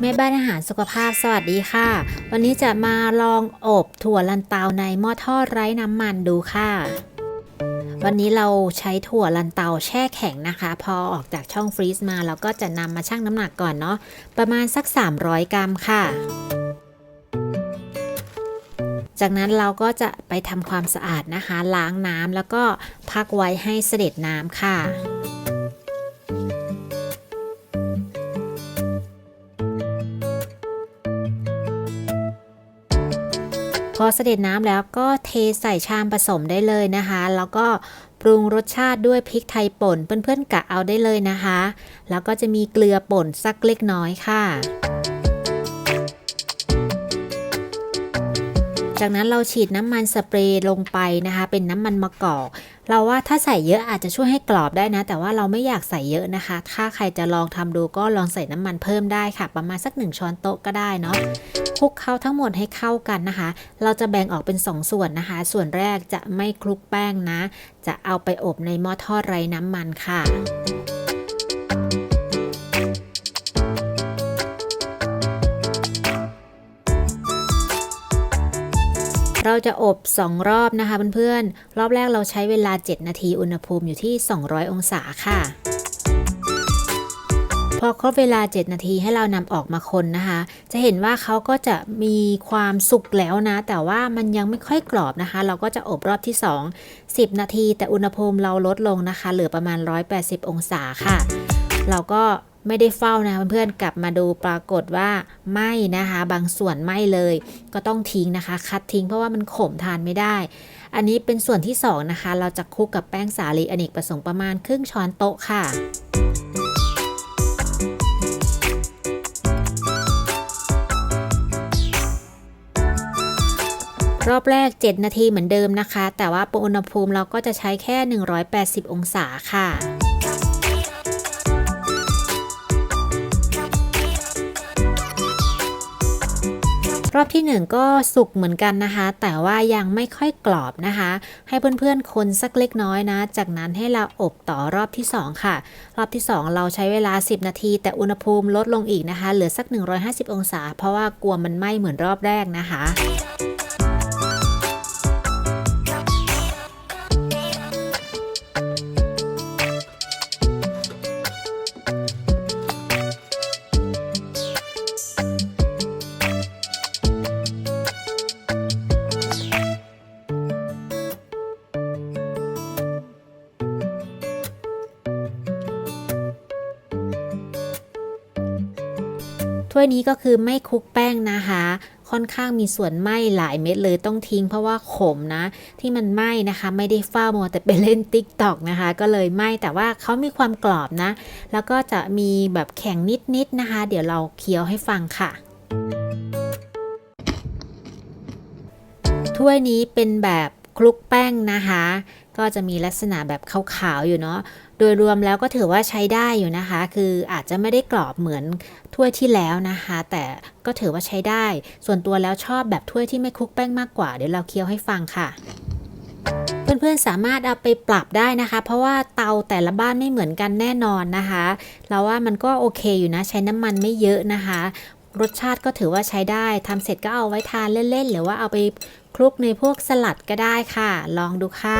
แม่บ้านอาหารสุขภาพสวัสดีค่ะ วันนี้จะมาลองอบถั่วลันเตาในหม้อทอดไร้น้ำมันดูค่ะ วันนี้เราใช้ถั่วลันเตาแช่แข็งนะคะ พอออกจากช่องฟรีซมาเราก็จะนำมาชั่งน้ำหนักก่อนเนาะประมาณสัก 300 กรัมค่ะ จากนั้นเราก็จะไปทำความสะอาดนะคะ ล้างน้ำแล้วก็พักไว้ให้เสด็จน้ำค่ะ พอเสด็จน้ำแล้วก็เทใส่ชามผสมได้เลยนะคะ แล้วก็ปรุงรสชาติด้วยพริกไทยป่นเพื่อนๆกะเอาได้เลยนะคะ แล้วก็จะมีเกลือป่นสักเล็กน้อยค่ะ จากนั้นเราฉีดน้ำมันสเปรย์ลงไปนะคะ เป็นน้ำมันมะกอก เราว่าถ้าใส่เยอะอาจจะช่วยให้กรอบได้นะ แต่ว่าเราไม่อยากใส่เยอะนะคะ ถ้าใครจะลองทำดูก็ลองใส่น้ำมันเพิ่มได้ค่ะ ประมาณสักหนึ่งช้อนโต๊ะก็ได้เนาะคลุกเคล้าทั้งหมดให้เข้ากันนะคะ เราจะแบ่งออกเป็น 2 ส่วนนะคะ ส่วนแรกจะไม่คลุกแป้งนะ จะเอาไปอบในหม้อทอดไร้น้ำมันค่ะ เราจะอบ 2 รอบนะคะเพื่อนๆ รอบแรกเราใช้เวลา 7 นาที อุณหภูมิอยู่ที่ 200 องศาค่ะ พอครบเวลา 7 นาทีให้เรานำออกมาคนนะคะ จะเห็นว่าเขาก็จะมีความสุกแล้วนะ แต่ว่ามันยังไม่ค่อยกรอบนะคะ เราก็จะอบรอบที่ 2 10 นาที แต่อุณหภูมิเราลดลงนะคะ เหลือประมาณ 180 องศาค่ะ เราก็ ไม่ได้เฝ้านะเพื่อนๆกลับมาดูปรากฏว่าไหมนะคะ บางส่วนไหมเลย ก็ต้องทิ้งนะคะ คัดทิ้งเพราะว่ามันขมทานไม่ได้ อันนี้เป็นส่วนที่ 2 นะคะ เราจะคลุกกับแป้งสาลีอเนกประสงค์ประมาณครึ่งช้อนโต๊ะค่ะรอบแรก 7 นาทีเหมือนเดิมนะคะ แต่ว่าอุณหภูมิเราก็จะใช้แค่ 180 องศาค่ะ รอบที่ 1 ก็สุกเหมือนกันนะคะ แต่ว่ายังไม่ค่อยกรอบนะคะ ให้เพื่อนๆคนสักเล็กน้อยนะ จากนั้นให้เราอบต่อรอบที่ 2 ค่ะ รอบที่ 2 เราใช้เวลา 10 นาที แต่อุณหภูมิลดลงอีกนะคะ เหลือสัก 150 องศา เพราะว่ากลัวมันไหม้เหมือนรอบแรกนะคะ ถ้วยนี้ก็คือไม่คลุกแป้งนะคะ ค่อนข้างมีส่วนไหม้หลายเม็ดเลยต้องทิ้งเพราะว่าขมนะ ที่มันไหม้นะคะ ไม่ได้เฝ้ามัวแต่ไปเล่นติ๊กตอกนะคะ ก็เลยไหม้แต่ว่าเขามีความกรอบนะ แล้วก็จะมีแบบแข็งนิดๆนะคะ เดี๋ยวเราเคี้ยวให้ฟังค่ะถ้วยนี้เป็นแบบ คลุกแป้งนะคะ ก็จะมีลักษณะแบบขาวๆอยู่เนาะโดยรวมแล้วก็ถือว่าใช้ได้อยู่นะคะ คืออาจจะไม่ได้กรอบเหมือนถ้วยที่แล้วนะคะ แต่ก็ถือว่าใช้ได้ ส่วนตัวแล้วชอบแบบถ้วยที่ไม่คลุกแป้งมากกว่า เดี๋ยวเราเคี้ยวให้ฟังค่ะเพื่อนๆ สามารถเอาไปปรับได้นะคะ เพราะว่าเตาแต่ละบ้านไม่เหมือนกันแน่นอนนะคะ เราว่ามันก็โอเคอยู่นะ ใช้น้ำมันไม่เยอะนะคะ รสชาติก็ถือว่าใช้ได้ทำเสร็จก็เอาไว้ทานเล่นๆ หรือว่าเอาไปคลุกในพวกสลัดก็ได้ค่ะ ลองดูค่ะ